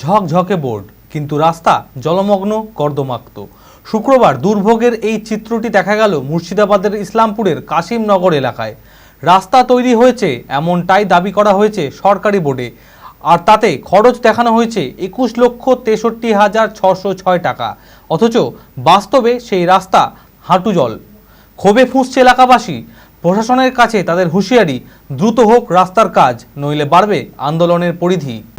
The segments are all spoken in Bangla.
ঝকঝকে বোর্ড, কিন্তু রাস্তা জলমগ্ন, কর্দমাক্ত। শুক্রবার দুর্ভোগের এই চিত্রটি দেখা গেল মুর্শিদাবাদের ইসলামপুরের কাশিমনগর এলাকায়। রাস্তা তৈরি হয়েছে, এমনটাই দাবি করা হয়েছে সরকারি বোর্ডে। আর তাতে খরচ দেখানো হয়েছে একুশ লক্ষ তেষট্টি হাজার ছশো ছয় টাকা। অথচ বাস্তবে সেই রাস্তা হাঁটু জল। ক্ষোভে ফুঁসছে এলাকাবাসী। প্রশাসনের কাছে তাদের হুঁশিয়ারি, দ্রুত হোক রাস্তার কাজ, নইলে বাড়বে আন্দোলনের পরিধি।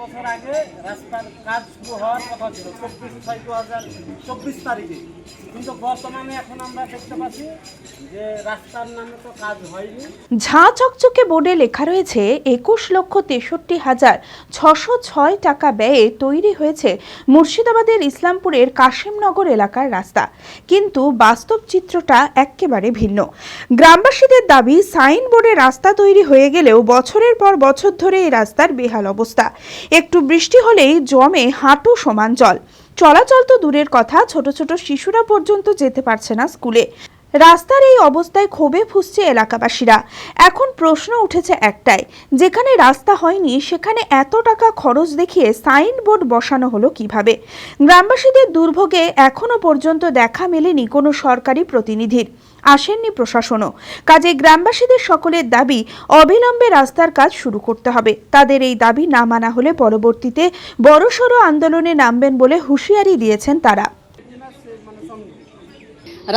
বছর আগে রাস্তার কাজ শুরু হওয়ার কথা ছিল, চব্বিশ ছয় দু হাজার চব্বিশ তারিখে। কিন্তু বর্তমানে এখন আমরা দেখতে পাচ্ছি যে রাস্তার নামে তো কাজ হয়নি। ঝাঁ চকচকে বোর্ডে লেখা রয়েছে, একুশ লক্ষ তেষট্টি হাজার ছশো ছয় টাকা ব্যয়ে তৈরি হয়েছে মুর্শিদাবাদের ইসলামপুরের কাশিমনগর এলাকার রাস্তা। কিন্তু বাস্তব চিত্রটা একেবারে ভিন্ন। গ্রামবাসীদের দাবি, সাইনবোর্ডে রাস্তা তৈরি হয়ে গেলেও বছরের পর বছর ধরে এই রাস্তার বেহাল অবস্থা। একটু বৃষ্টি হলেই জমে হাঁটু সমান জল। চলাচল তো দূরের কথা, ছোট ছোট শিশুরা পর্যন্ত যেতে পারছে না স্কুলে। রাস্তার এই অবস্থায় ক্ষোভে ফুসছে এলাকাবাসীরা। এখন প্রশ্ন উঠেছে একটাই, যেখানে রাস্তা হয়নি, সেখানে এত টাকা খরচ দেখিয়ে সাইনবোর্ড বসানো হলো কীভাবে? গ্রামবাসীদের দুর্ভোগে এখনও পর্যন্ত দেখা মেলেনি কোনো সরকারি প্রতিনিধির। আসেননি প্রশাসনও। কাজে গ্রামবাসীদের সকলের দাবি, অবিলম্বে রাস্তার কাজ শুরু করতে হবে। তাদের এই দাবি না মানা হলে পরবর্তীতে বড়সড় আন্দোলনে নামবেন বলে হুঁশিয়ারি দিয়েছেন তারা।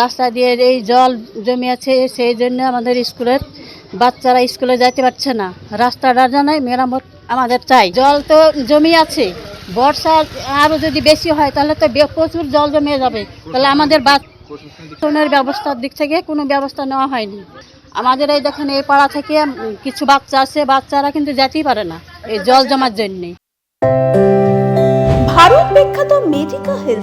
রাস্তা দিয়ে এই জল জমে আছে, সেই জন্য আমাদের স্কুলের বাচ্চারা স্কুলে যাইতে পারছে না। রাস্তাটা জানাই মেরামত আমাদের চাই। জল তো জমি আছে। বর্ষা আরও যদি বেশি হয়, তাহলে তো প্রচুর জল জমে যাবে। তাহলে আমাদের বাথরুমের ব্যবস্থার দিক থেকে কোনো ব্যবস্থা নেওয়া হয়নি। আমাদের এই দেখেন এই পাড়া থেকে কিছু বাচ্চা আছে, বাচ্চারা কিন্তু যেতেই পারে না, এই জল জমার জন্যে। ভারত বিখ্যাত মেডিকা